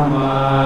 มมา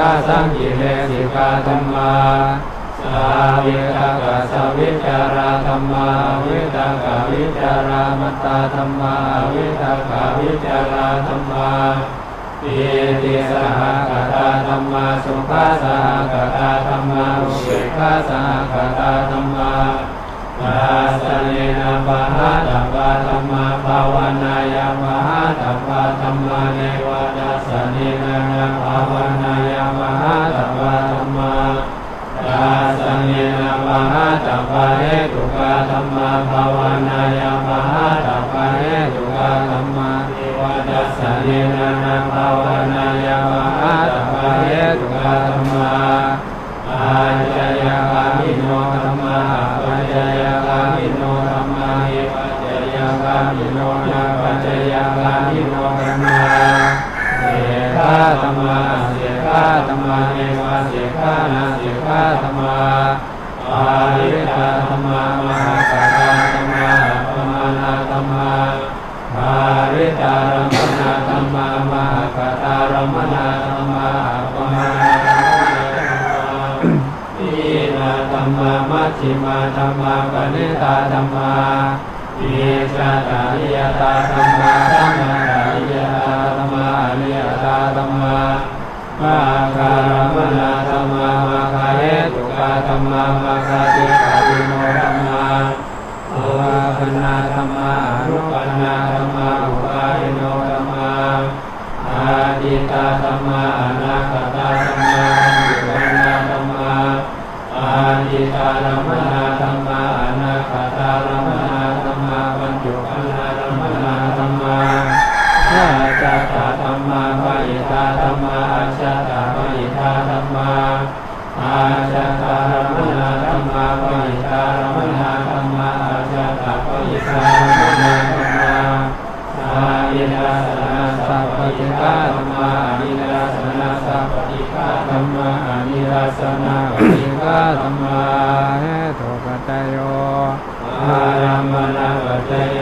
กิเลสสังกิเลสิกาธรรมาสาวิตกะสวิจาราธรรมาวิตกะวิจารามัตาธรรมาวิตกะวิจาราธรรมาปิติสหกตาธรรมาสุขาสหกตาธรรมาอุเบกขาสหกตาธรรมาปัสเนนะปะหะตัปะธรรมาภาวนายาปะหะตัปะธรรมาเนวะดัสสเนนนะภาวน เหตุกาธรรมาภาวนายา มามัชฌิมาธรรมาปณิตาธรรมาทีชาตาริยตาธรรมาธรรมาตาริยตาธรรมาอริยตาธรรมามาการมนาธรรมามาคาเหตุกาธรรมามาคาติกาติโนธรรมาอุปาปนาธรรมาอนุปนาธรรมาอุปาทิโนธรรมาอาดิตาธรรมาอนาคาธรรมาอุปนาธรรมา ติตารมณาธรรมาอนาคตารมณาธรรมาปัญจุปนารมณาธรรมาอาจาตาธรรมาปอิตาธรรมาอาชาตาปอิตาธรรมาอาชาตารมณาธรรมาปอิตารมณาธรรมาอาชาตาปอิตารมณาธรรมาอาอินาสนะสัพพะกาธรรมาอาอินาสนะสัพพะกาธรรมาอานิราสนะปฏิฆา ธรรมาเหตุปัจจโยอารามณปัจจโย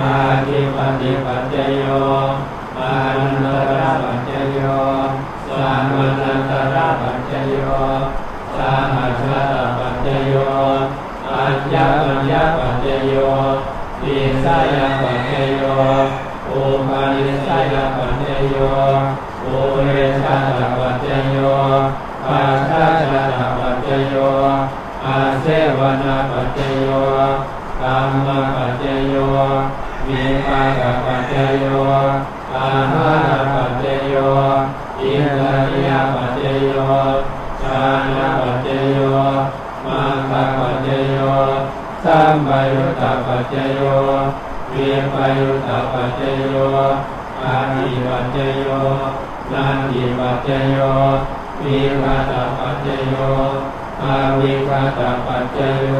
อาทิปฏิปัจจโยอานันตระปัจจโยสามันันตระปัจจโยสาหัสสะปัจจโยอัญญปัญญปัจจโยปิสายปัจจโยโอปาณิสายปัจจโยโอเรชาปัจจโยปั จจโยอาเสวนาปัจจโยกรรมปัจจโยวิปากปัจจโยอาหารปัจจโยอินทรียปัจจโยชานะปัจจโยมังคปัจจโยสัมปยุตตปัจจโยวิปยุตตปัจจโยอาทิปัจจโยนันทิปัจจโย วิภัตปัจจโยอาวิคาตปัจจโย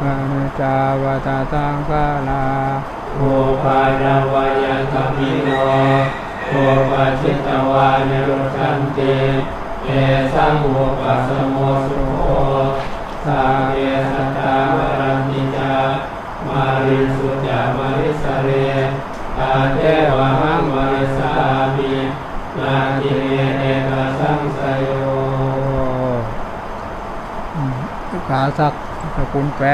ปานิจาวตาตังกาลาโอปาดาวายคามิโนโอปัจจิตวานิโรชันติเอสังโอปัสสโมสุโขสาเวสัตตาวรันติจามาริสุจามาริสเรตาเทวะหังมาริสามินาทิเมเอ มขาสักสกุลแปร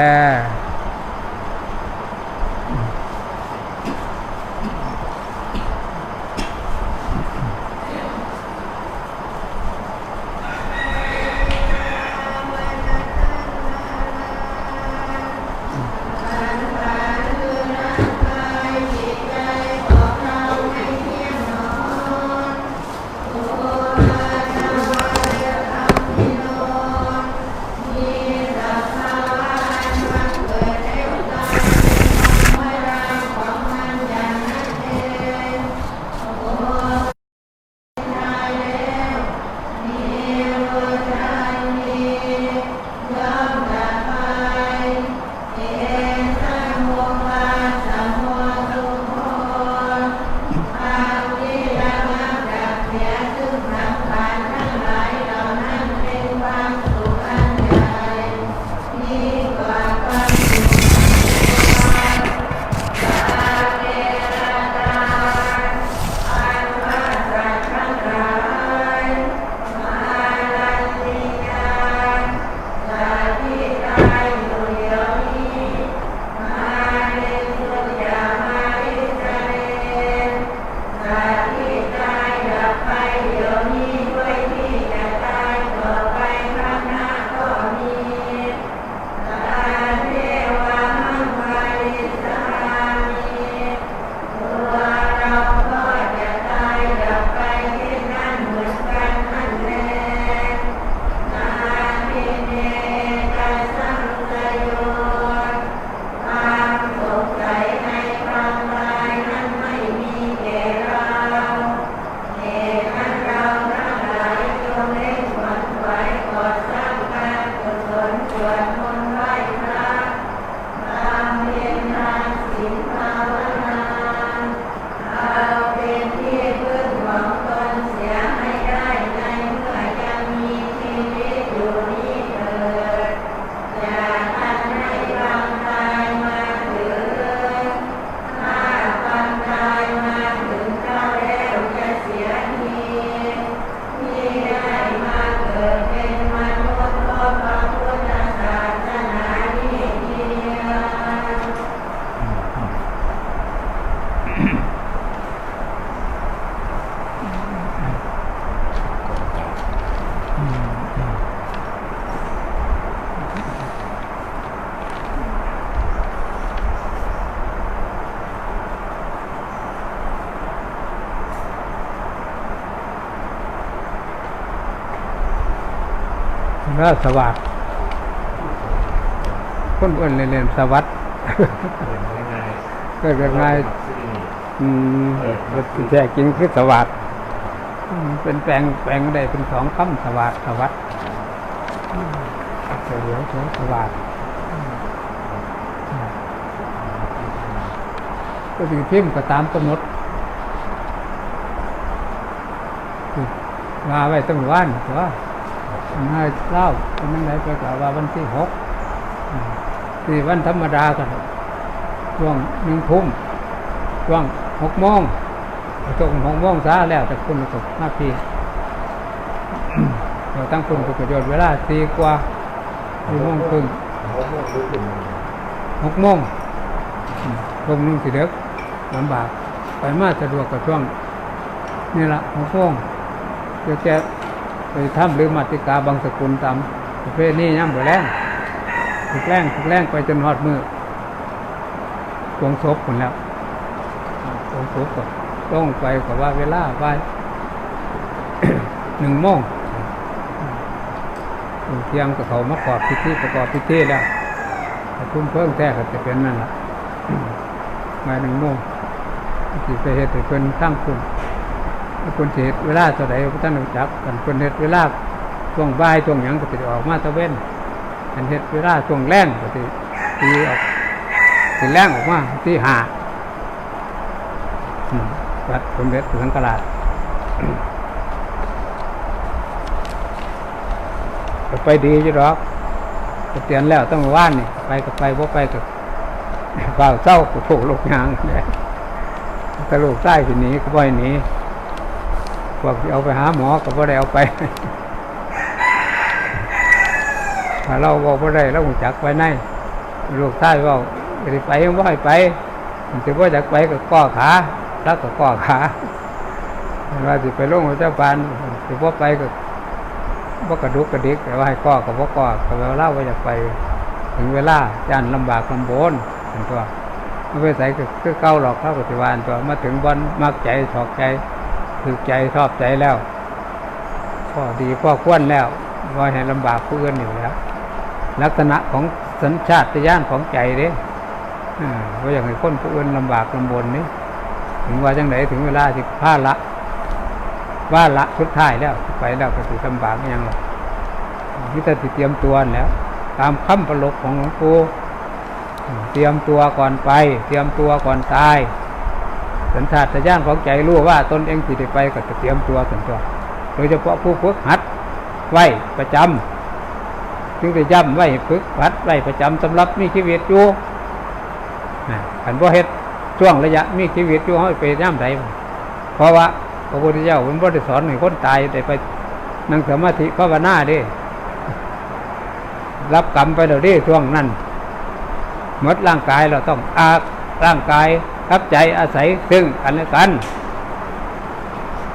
ราสวัสด์คนอื่นเรียนสวัสดิ์ง่ายเกิดเป็นไงอืมรถแท้จริงคือสวัสด์เป็นแปลงแปลงได้เป็นสองคำสวัสด์สวัสดิ์อืมเดี๋ยวเดี๋ยวสวัสด์ก็ถือพิมพ์ก็ตามกำหนดมาไว้ตั้งวันแต่ ว่าให้เล่าเป็นยังไงไปกล่าวว่าวันที่หกอืมที่วันธรรมดากันช่วงหนึ่งทุ่มช่วงหกโมงตกหกโมงซาแล้วแต่คุณตกมาพี่เราตั้งคุณประโยชน์เวลาสี่กว่าสี่โมงครึ่งหกโมงลงนึงสิเด็กลำบาก ไปมาสะดวกกับช่วงนี่ละหกโมงเดี๋ยวแก ไปทำหรือมาติกาบางสกุลตามประเภทนี้ย่ำไปแรงถูกแรงถูกแรงไปจนหอดมือวงศพผลแล้วผมผมก็ต้องไปกับว่าเวลาไปหนึ่งโมงเที่ยงก็เขามาประกอบพิธีประกอบพิธีแล้วคุ้มเพิ่งแท้ก็จะเป็นนั่นแหละมาหนึ่งโมงสิไปเหตุเพิ่นทั้งคุณ คนเหตุเวลาเท่าใดพระท่านจักกันคนเหตุเวลาช่วงบ่ายช่วงหยังก็จะออกมาตะเว้นอันเหตุเวลาช่วงแรงก็จะตีออกตีแรงออกมาที่หาอืมวัดสมเด็จพระสังฆราชไปดีจ้ะดอกเตือนแล้วต้องมาว่านนี่ไปก็ไปบ่ไปก็เปล่าเศร้าโผล่ลูกยางเลยถ้าลูกใต้สิหนีก็บ่อยหนี้ พวกที่เอาไปหาหมอก็บ่ได้เอาไปถ้าเราบอกบ่ได้เราหูจักไปไหนลูกใต้เว่าจะได้ไปยังบ่ให้ไปมันจะบ่จักไปก็ก้อขาแล้วก็ก้อขาว่าสิไปลงหัวจ้าปานสิบ่ไปก็บ่กระดุกกระดิกแต่ว่าให้ก้อก็บ่ก้อก็เวลาว่าอยากไป ถึงเวลาย่านลำบากลำบนเป็นตัวไม่ไปใส่ก็เก้าหรอกเข้าปฏิวานตัวมาถึงบอนมักใจชอบใจ ถือใจชอบใจแล้วพอดีพ่อควรแล้วว่าให้ลำบากผู้อื่นอยู่แล้ว ลักษณะของสัญชาตญาณของใจเด้อ่าว่าอย่างไรคนผู้อื่นลำบากลำบนนี่ถึงว่าจังไหนถึงเวลาที่พลาละ ว่าละสุดท้ายแล้วไปแล้วก็ถือลำบากไม่ยังหรอกนี่แต่เตรียมตัวแล้ว ตามคำประลกของหลวงปู่เตรียมตัวก่อนไป เตรียมตัวก่อนตาย สัญชาตญาณของใจรู้ว่าตนเองสิได้ไปก็จะเตรียมตัวสันตัวโดยเฉพาะผู้ฝึกหัดไว้ประจำจึงได้ย้ำไว้ฝึกหัดไว้ประจำสำหรับมีชีวิตอยู่นะขันบ่เฮ็ดช่วงระยะมีชีวิตอยู่ให้ไปย่ำใดเพราะว่าพระพุทธเจ้ามันบ่ได้สอนให้คนตายได้ไปนั่งสมาธิภาวนาด้รับกรรมไปเดี๋ยวนี้ช่วงนั้นหมดร่างกายเราต้องอาร่างกาย รับใจอาศัยซึ่งกันและกัน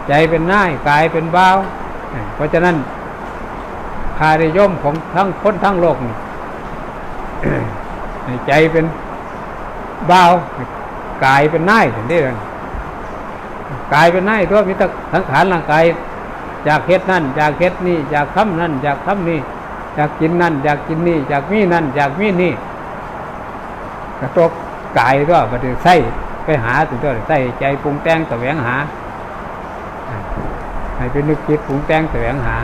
ใจเป็นง่ายกายเป็นเบาเพราะฉะนั้นคาริยมของทั้งคนทั้งโลกนี่ให้ใจเป็นเบากายเป็นน่ายถึงได้เลยกายเป็นน่ายตัวมีแต่สังขารร่างกายจากเฮ็ดนั่นจากเฮ็ดนี่จากทำนั่นจากทำนี่อยากกินนั่นอยากกินนี่อยากมีนั่นอยากมีนี่กระตกกายก็บัดนี้ใส่ ไปหาถึงตัวใส่ใจปรุงแต่งแสวงหาให้เป็นนึกคิดปรุงแต่งแสวงหา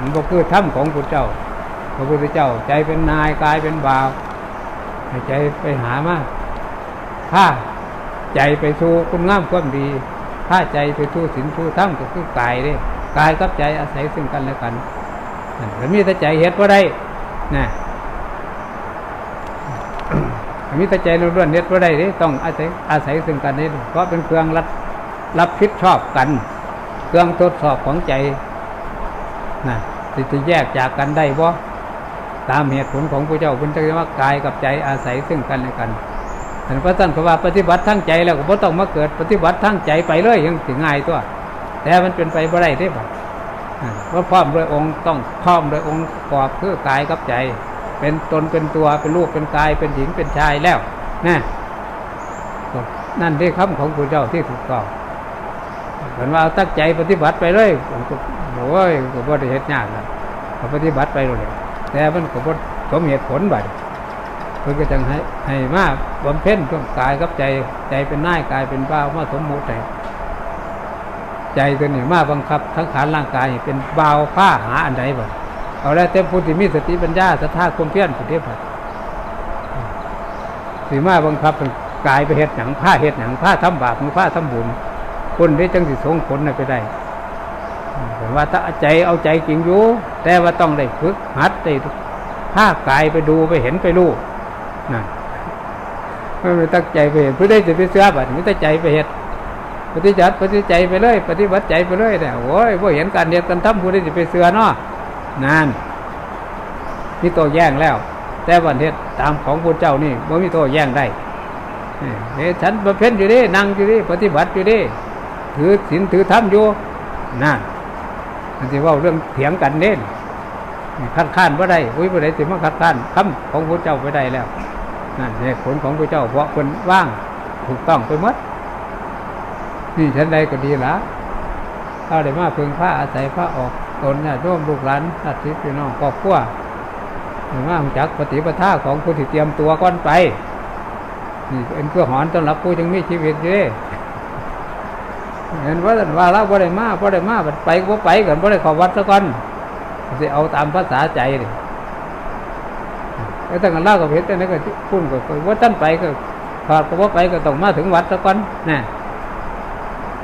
มันก็คือถ้ำของพระเจ้าพระพุทธเจ้า ใจเป็นนายกายเป็นบ่าวให้ใจไปหามาถ้าใจไปสู่คุณงามความดี ถ้าใจไปสู่ศีลสู่ธรรมก็คือกายเด้กายกับใจอาศัยซึ่งกันและกันแล้วมีแต่ใจเฮ็ดว่าได้นะ มีแต่ใจล้วนๆเฮ็ดว่าได้นี่ต้องอาศัยอาศัยซึ่งกันนี่เพราะเป็นเครื่องรับรับผิดชอบกัน เครื่องทดสอบของใจนะที่จะแยกจากกันได้บ่ตามเหตุผลของพระเจ้าเป็นจะว่ากายกับใจอาศัยซึ่งกันและกันแต่พระท่านก็ว่าปฏิบัติทั้งใจแล้วก็บ่ต้องมาเกิดปฏิบัติทั้งใจไปเลยยังถึงง่ายตัว แต่มันเป็นไปบ่ได้เด้บ่ว่าะพร้อมโดยองค์ต้องพร้อมโดยองค์ประกอบคือกายกับใจ เป็นตนเป็นตัวเป็นลูกเป็นกายเป็นหญิงเป็นชายแล้วนะนั่นที่คำของพระเจ้าที่ถูกต้องเหมือนว่าเอาตั้งใจปฏิบัติไปเลยผมก็โอ้ยก็บ่ได้เฮ็ดยากนะเขาปฏิบัติไปเลยแต่มันก็บ่สมเหตุผลบัดเพิ่นก็จังให้ให้มาบำเพ็ญต้องกายกับใจใจเป็นนายกายเป็นบ้าวมาสมมุติให้ใจตัวนี้มาบังคับทั้งขานร่างกายเป็นบาวผ้าหาอันใดบ่ เอาแล้วแต่ผู้ที่มีสติปัญญาศรัทธาความเพียรผู้เทียบสีมาบังคับกายไปเฮ็ดหนังผ้าเฮ็ดหนังผ้าทำบาปมือผ้าทำบุญ คนได้จังสิสงผลนะไปได้แต่ว่าถ้าใจเอาใจจริงอยู่ แต่ว่าต้องได้ฝึกหัดได้ผ้ากายไปดูไปเห็นไปรู้นั่นไม่ตั้งใจไปเห็นเพื่อได้จะไปเสื้อบัดนี้ตั้งใจไปเห็ดปฏิจัดปฏิใจไปเลย ปฏิบัติใจไปเลยเนี่ยโอ้ยว่าเห็นการเดียกันทำผู้ใดจะไปเสือเนาะ นานมีโตแย่งแล้ว แต่วันเทศตามของพระเจ้านี่ไม่มีโตแย่งได้เนี่ยฉันประเพ็ญอยู่ดินั่งอยู่ดิปฏิบัติอยู่ดิถือศีลถือธรรมอยู่นั่นมันจะว่าเรื่องเถียงกันเน้นคัดค้านว่าได้อุ้ยว่าได้สิมาคัดค้านคำของพระเจ้าไปได้แล้วนั่นเหตุผลของพระเจ้าเพราะคนว่างถูกต้องไปหมดนี่ฉันใดก็ดีละถ้าได้มาเพึงพระอาศัยพระออก ตนเนี่ยร่วมลูกหลานสัตว์พี่น้องครอบครัวหรือว่าจากปฏิปทาของผู้ที่เตรียมตัวก้อนไปนี่เป็นเครื่องหอนต้อนรับผู้ยังมีชีวิตอยู่เห็นว่าว่าเราบ่ได้มาบ่ได้มาไปก็ไปกันบ่ได้ข้าวัดซะก่อนสิเอาตามภาษาใจเลยแล้วตั้งแต่เล่ากับเพชรนั่นก็พุ่นก็ว่าท่านไปก็ถอดก็ว่าไปก็ต้องมาถึงวัดซะก่อนนะ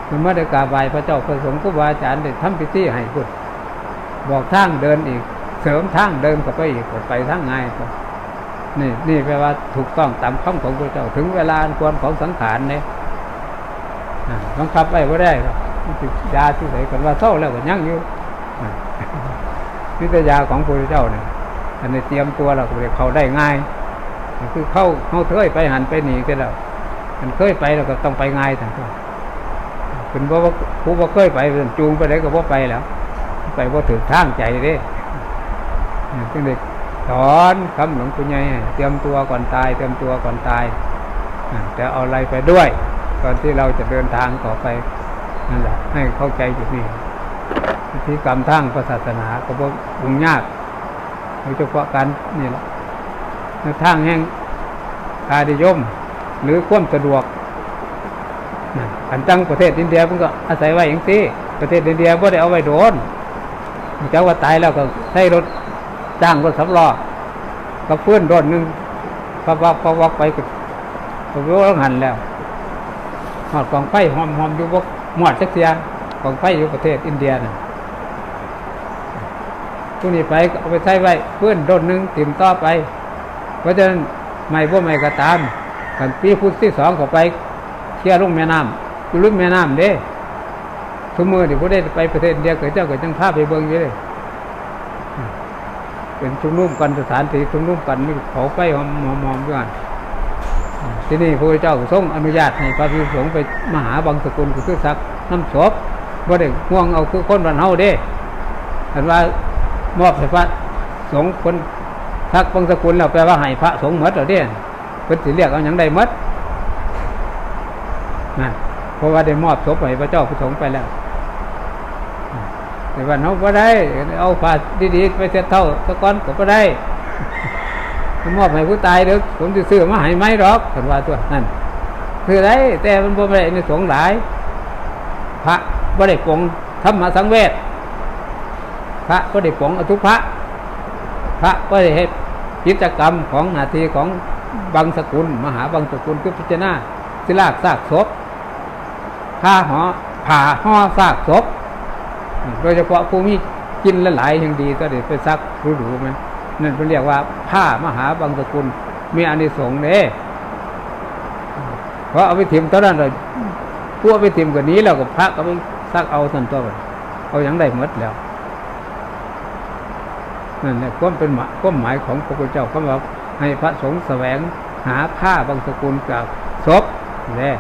มันมาได้กราบไหว้พระเจ้าพระสงฆ์ครูบาอาจารย์ได้ทำพิธีให้พุทธ บอกทางเดินอีก เสริมทางเดินเข้าไปอีกไปทางง่ายก็นี่นี่แปลว่าถูกต้องตามคำของพระเจ้าถึงเวลาควรของสังขารเนี่ยบังคับไว้ไม่ได้หรอกมันสิยาที่ไหนกันว่าเศร้าแล้วก็ยั่งอยู่อ่านิตยาของพระเจ้าเนี่ยอันนี้เตรียมตัวเราเลยเขาได้ง่ายคือเข้าเข้าเคยไปหันไปหนีกันแล้วมันเคยไปเราก็ต้องไปง่ายทั้งตัวเป็นเพราะว่าผู้ว่าเคยไปเป็นจูงไปได้ก็ว่าไปแล้ว ไปว่าถึงทางใจเด้จึงเด็กสอนคำหลวงปู่ใหญ่เตรียมตัวก่อนตาย เตรียมตัวก่อนตายอ่าแต่เอาอะไรไปด้วย ก่อนที่เราจะเดินทางต่อไปนั่นแหละให้เข้าใจจุดนี้พิธีกรรมทางศาสนาก็บ่ยุ่งยากโดยเฉพาะการนี่แหละในทางแห่งอาดิยม หรือความสะดวกอันตั้งประเทศอินเดียมันก็อาศัยไว้อย่างที่ประเทศอินเดียบ่ได้เอาไว้โดน เจ้าว่าตายแล้วก็ใช้รถจ้างรถสำล้อก็เพื่อนรถหนึงพอวักพอวักไปก็ก็รู้แล้วหันแล้วหอดกองไฟหอมหอมอยู่บกหมอดจักเสียกองไฟอยู่ประเทศอินเดียน่ะผู้นี้ไปเอาไปใช้ไว้เพื่อนโดนหนึ่งติ่มต่อไป เพราะฉะนั้นไม่บ่ไม่ก็ตามกันปีพุทธที่สองเข้าไปเคลียร์ลงแม่น้ำอยู่ลุ่มแม่น้ำเด้ ทุกมือที่ผู้ได้ไปประเทศเดียเกิดเจ้ากิดจังภาพไปเบิ่งอยู่เลยเป็นชุมนุมกันสถานที่ชุมนุมกันมีเผาไฟหอมหอมหอมด้วยกันที่นี่พระเจ้าทรงอนุญาตให้พระภิสงฆ์ไปมหาบางสกุลคือสักน้ำศพบ่ได้ห่วงเอาคือคนบ้านเฮาเด้เห็นว่ามอบให้พระสงฆ์คนทักบางสกุลแล้วแปลว่าให้พระสงฆ์หมดเหรอเนี่ยเพิ่นสิเรียกเอาอย่างใดหมดนั่นเพราะว่าได้มอบศพให้พระเจ้าผู้สงฆ์ไปแล้ว แต่ว่าเขาบ่ได้ เอาผ้าดีๆไปเสียเท่าตะกอนก็บ่ได้มอบให้ผู้ตายเด้อผมจะซื้อมาให้ไหมหรอกเห็นว่าตัวนั่นคือได้แต่มันบ่ได้ในสงหลาย พระบ่ได้ปลงธรรมสังเวชพระก็ได้ปลงอทุพระ พระก็ได้เหตุกิจกรรมของนาทีของบางสกุล มหาบางสกุลคือพิจารณาศิลากซากศพผ้าห่อผ่าห่อซากศพ โดยเฉพาะผู้มีกินหลายอย่างดีก็ได้ไปซักรู้ดูไหมนั่นเป็นเรียกว่าผ้ามหาบางสกุลมีอานิสงส์เด้เพราะเอาไปถิ่มตอนนั้นเลยผู้เอาไปถิ่มกว่านี้แล้วก็พระก็ไปซักเอาทันตัวไปเอาอย่างใดหมดแล้วนั่นแหละความเป็นหมายความหมายของพระพุทธเจ้าเขาบอกให้พระสงฆ์แสวงหาผ้าบางสกุลจากศพนี่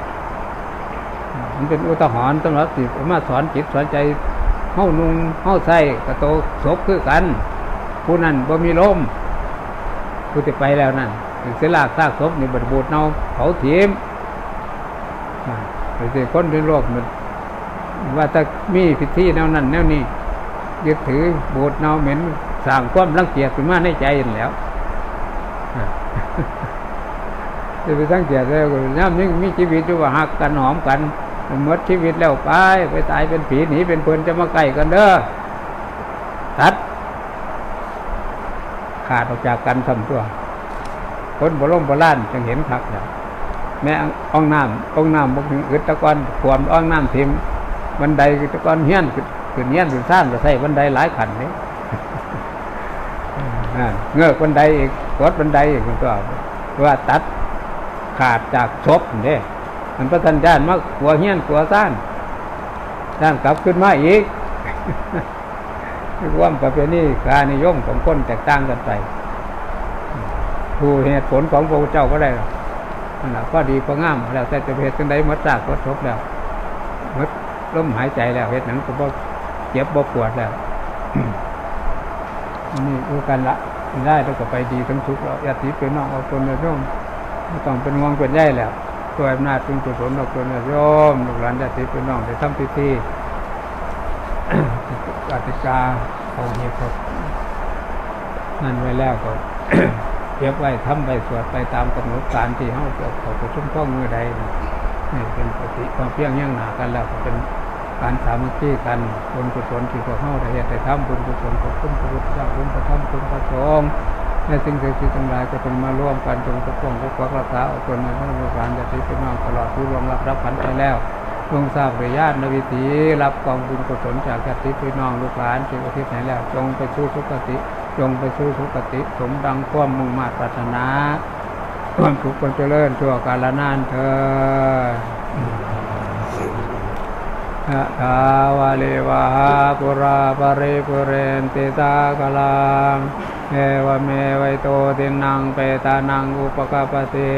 มันเป็นอุทาหรณ์สำหรับสิมาสอนจิตสอนใจ เฮ้านุงเฮ้าใส่กระโตศพคือกัน ผู้นั้นบ่มีลมผู้ที่ไปแล้วนั่นเสียลากซากศพนี่บดบูดเนาเผาถีมไปสิคนในโลกมันว่าถ้ามีพิธีแนวนั้นแนวนี้ยึดถือบูดเนาเหม็นสร้างความรังเกียจขึ้นมาในใจนั่นแล้วจะไปสังเกตแล้วก็ย่ำยังมีชีวิตอยู่ว่าหักกันหอมกัน มดชีวิตแล้วไป ไปตายเป็นผีหนีเป็นเพลินจะมาใกล้กันเด้อตัด ขาดออกจากกันทำตัวคนบราณโบราณจึงเห็นคักแล้วแม่อ่องน้ำอ่องน้ำบกถึงอึดตะกอนขวมอ่องน้ำทิมบันไดตะกอนเฮี้ยนขึ้นเฮี้ยนขึ้นซ่านก็ใส่บันไดหลายขันนี้เงือกบันไดอีกกดบันไดอีกมันก็ว่าตัดขาดจากศพนี่ มันประทันญาณมากกลัวเฮี้ยนกลัวซ่านซ่านกลับขึ้นมาอีกความประเพณีการนิยมของคนแตกต่างกันไปผู้เหตุผลของพระเจ้าก็ได้นั่นแหละก็ดีก็งามแล้วแต่จะเหตุกันใดมัดจากก็ทบแล้วมัดลมหายใจแล้วเหตุนังก็บ่เจ็บบ่ปวดแล้วนี่ดูกันละได้แล้วก็ไปดีทั้งทุกข์แล้วญาติเป็นน้องเอาคนในร่มไม่ต้องเป็นงวงเป็นใหญ่แล้ว ตัวอำนาจเป็นกุศลเอาคนในร่มลูกหลานญาติเป็นน้องได้ทำพิธีกติกาเขาเหตุผลนั่นไว้แล้วก็เก็บไว้ทำไปสวดไปตามกำหนดการที่เขาเขาประชุมข้องมือใดนี่เป็นปฏิความเพียงยั่งหนากันแล้วก็เป็นการสามัคคีกันบุญกุศลที่พวกเขาได้เหตุได้ทำบุญกุศลขอบคุณพระพุทธเจ้าบุญประทับคุณพระสงฆ์ และสิ่งศักดิ์สิทธิ์ทั้งหลายก็จงมาร่วมกันจงปกป้องปกปักรักษาเอาตนในพระลูกานจะติดเป็นน้องตลอดผู้รวงรับรับขันไปแล้วจงทราบโดยญาตินวิถีรับกองบุญกุศลจากญาติพี่น้องลูกหลานที่อุทิศให้แล้ว จงไปสู่สุคติ จงไปสู่สุคติ สมดังความมุ่งมาตรปรารถนาความสุขความเจริญชั่วกาลนานเธอญะาวาเลวะหาปุราปริปุเรนติตากลัง เอวเมวัยโตตินังเปตานังอุปกปปติ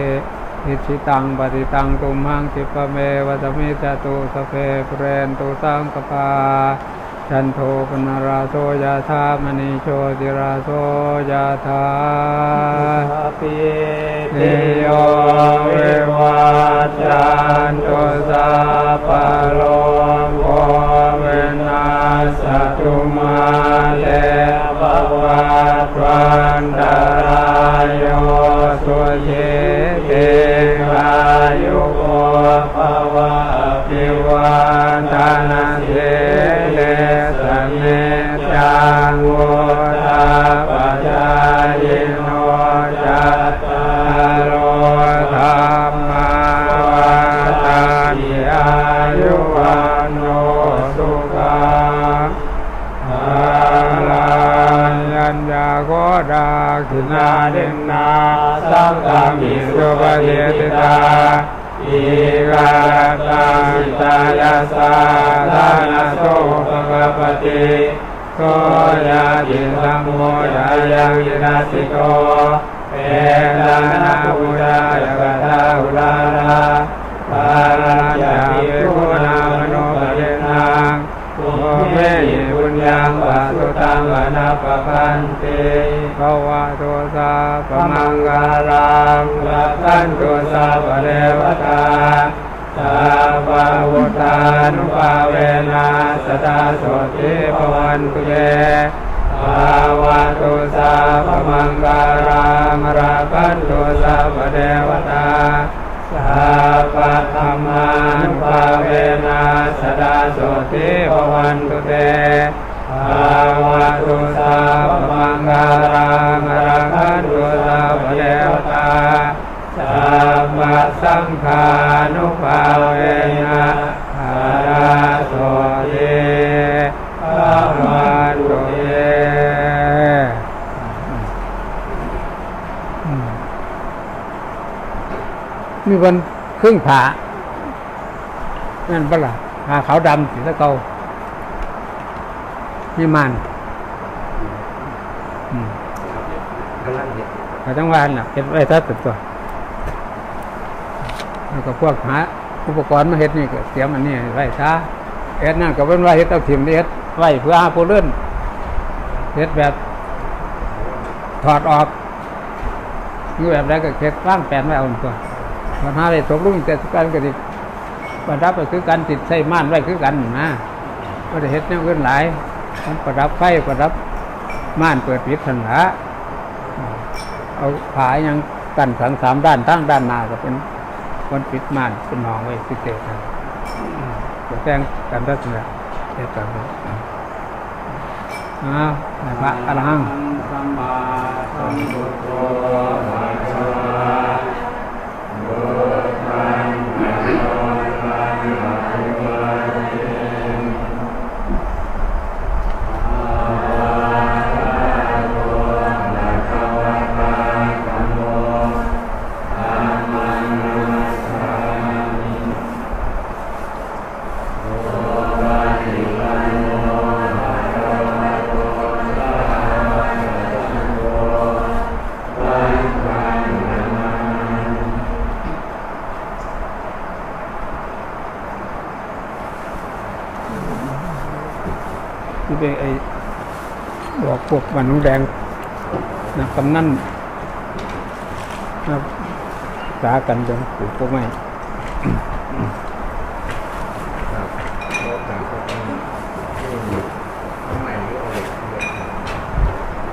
อิชิตังปฏิตังตุมหังคิปะเมวัตมิจตุสเพปุเรนตุสังกปาจันโทปนราโสยาธามณีโชติราโสยาธาปิติติโยโยวิวิวัจจจันนตุตุสัสัพพโลโลกเวนัสตุมาเตเต ภวัวัตวันตรารายโยโยสุสุเยเตเตอายุโกภวะอภิปิวาวันตานานเทเทเลสเนจังโว นาเดนนาสังฆามิสุปฏิติตาอีกาตังตายาสาธานาโสภะคะปติโกยาติสัมโมยายังยินาสิโกเปตานาอุดายกตาอุลาลาปาราจาภิกขุนามโนปะเรนัง โอ เมหิบุญญังวาสุตังอนาปะพันติภวะโตสาปมังกาลังรักขันโตสาปเรวตาสาปะวุตานุภาเวนาสตาโสติภวันตุเยภาวะโตสาปะ พพะธรรมานุภาเวนะสดาโสติภวันตุเตภาวะตุสาพมังคารังอรคันตุสาภเดวตาสัพพะสังฆานุภาเวนะสดาโสติภวันตุเตมมีคน ครึ่งผานั่นปะล่ะผาขาวดำสีตะเกานี่มันอืมกำลังเห็นเขาจังหวานน่ะเห็ดไว้ทัดตัว แล้วก็พวกหาอุปกรณ์มาเฮ็ดนี่ก็เตรียมอันนี้ไว้ซะเฮ็ดนั่นก็เป็นว่าเฮ็ดเอาถิ่มนี่เฮ็ดไว้เพื่อหาผู้เลื่อนเฮ็ดแบบถอดออกนี่แบบใดก็เฮ็ดร่างแปลนไว้เอาตัว ปัญหาได้ตกลงแต่กันก็ดิบรรดับก็คือการติดใส่ม่านไว้คือกันนะก็จะเฮ็ดแนวอื่นหลายมันประดับไฟประดับม่านเปิดปิดทันละเอาผายังกันสังสามด้านทั้งด้านหน้าก็เป็นคนปิดม่านเป็นห้องไว้พิเศษนะก็แจ้งกันรัศมีเฮ็ดกันเลยอ้าวในพระอรหังสัมมาสัมพุทโธ บอกพวกวันน้องแดงนะกำนั่นนะสากันจนปลูกพวกไม้